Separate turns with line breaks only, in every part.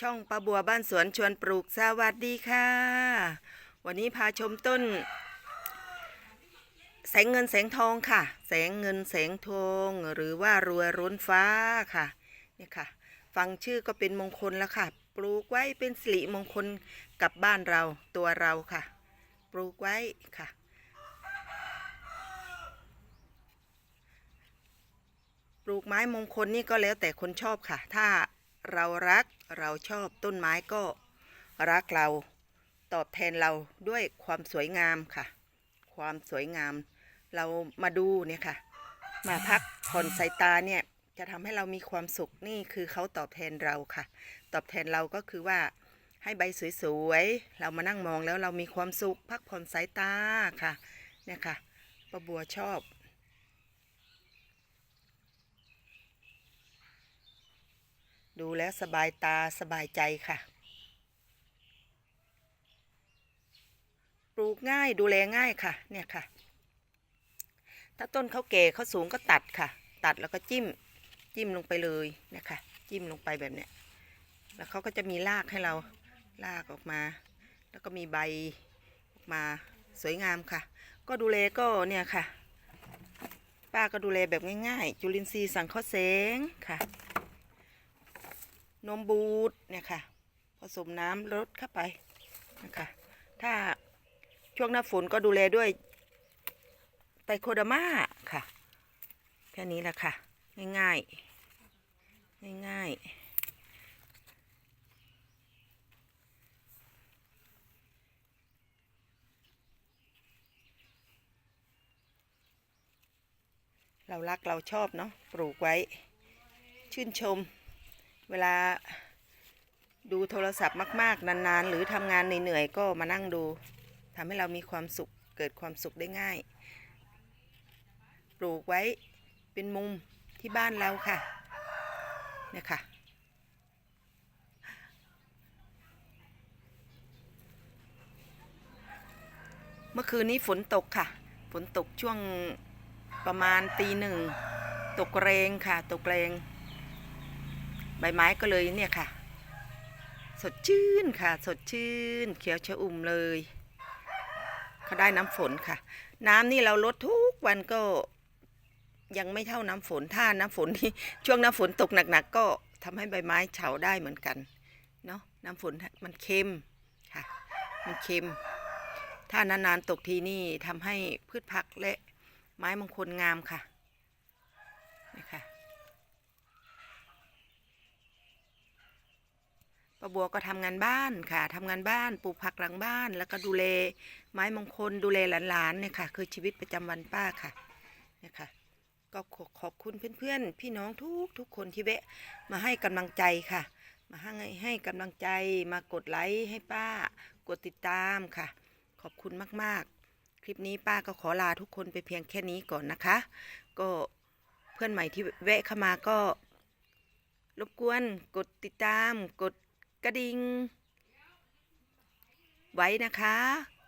ช่องปลาบัวบ้านสวนชวนปลูกสวัสดีค่ะ วันนี้พาชมต้น แสงเงินแสงทองค่ะ แสงเงินแสงทองหรือว่ารวยร้นฟ้าค่ะนี่ค่ะ ฟังชื่อก็เป็นมงคลแล้วค่ะ ปลูกไว้เป็นสิริมงคลกับบ้านเราตัวเราค่ะ ปลูกไว้ค่ะปลูกไม้มงคลนี่ก็แล้วแต่คนชอบค่ะ ถ้า เรารักเราชอบต้นไม้ก็รักเราตอบแทนเราด้วยความสวยงามค่ะ ความสวยงาม เรามาดูเนี่ยค่ะ มาพักผ่อนสายตาเนี่ยจะทำให้เรามีความสุขนี่คือเขาตอบแทนเราค่ะ ตอบแทนเราก็คือว่าให้ใบสวยๆ เรามานั่งมองแล้วเรามีความสุข พักผ่อนสายตาค่ะเนี่ยค่ะป้าบัวชอบ ดูแล้วสบายตาสบายใจค่ะ ปลูกง่ายดูแลง่ายค่ะ เนี่ยค่ะ ถ้าต้นเขาแก่เขาสูงก็ตัดค่ะ ตัดแล้วก็จิ้ม จิ้มลงไปเลยนะคะจิ้มลงไปแบบเนี้ย แล้วเขาก็จะมีรากให้เรารากออกมา แล้วก็มีใบออกมาสวยงามค่ะ ก็ดูแลก็เนี่ยค่ะ ป้าก็ดูแลแบบง่ายๆ จุลินทรีย์สังเคราะห์แสงค่ะ นมบูดเนี่ยค่ะ ผสมน้ำลดเข้าไปนะคะถ้าช่วงหน้าฝนก็ดูแลด้วยไตรโคดอร์มาค่ะ แค่นี้แหละค่ะ ง่ายๆ ง่ายๆเรารักเราชอบเนาะปลูกไว้ ชื่นชม เวลาดูโทรศัพท์มาก ๆ นาน ๆ หรือทำงานเหนื่อยๆก็มานั่งดูทำให้เรามีความสุขเกิดความสุขได้ง่าย ปลูกไว้เป็นมุมที่บ้านเราค่ะเนี่ยค่ะ เมื่อคืนนี้ฝนตกค่ะ ฝนตกช่วงประมาณตีหนึ่ง ตกแรงค่ะ ตกแรง ใบไม้ก็เลยเนี่ยค่ะ สดชื่นค่ะ สดชื่น เขียวชอุ่มเลยเขาได้น้ำฝนค่ะ น้ำนี่เราลดทุกวันก็ยังไม่เท่าน้ำฝนถ้าน้ำฝนที่ช่วงน้ำฝนตกหนักๆก็ทำให้ใบไม้เฉาได้เหมือนกันเนาะน้ำฝนมันเค็มค่ะ มันเค็ม ถ้านานๆตกทีนี่ทำให้พืชผักและไม้มงคลงามค่ะนี่ค่ะ ป้าบัวก็ทำงานบ้านค่ะทำงานบ้านปลูกผักหลังบ้าน แล้วก็ดูแลไม้มงคลดูแลหลานๆเนี่ยค่ะ คือชีวิตประจำวันป้าค่ะเนี่ยค่ะ ก็ขอขอบคุณเพื่อนๆ พี่น้องทุกทุกคนที่แวะมาให้กำลังใจค่ะ มาให้ให้กำลังใจมากดไลค์ให้ป้ากดติดตามค่ะ ขอบคุณมากๆ คลิปนี้ป้าก็ขอลาทุกคนไปเพียงแค่นี้ก่อนนะคะ ก็เพื่อนใหม่ที่แวะเข้ามาก็ รบกวนกดติดตามกด กระดิ่งไว้นะคะ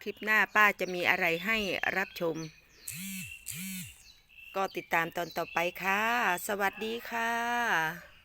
คลิปหน้าป้าจะมีอะไรให้รับชม ก็ติดตามตอนต่อไปค่ะ สวัสดีค่ะ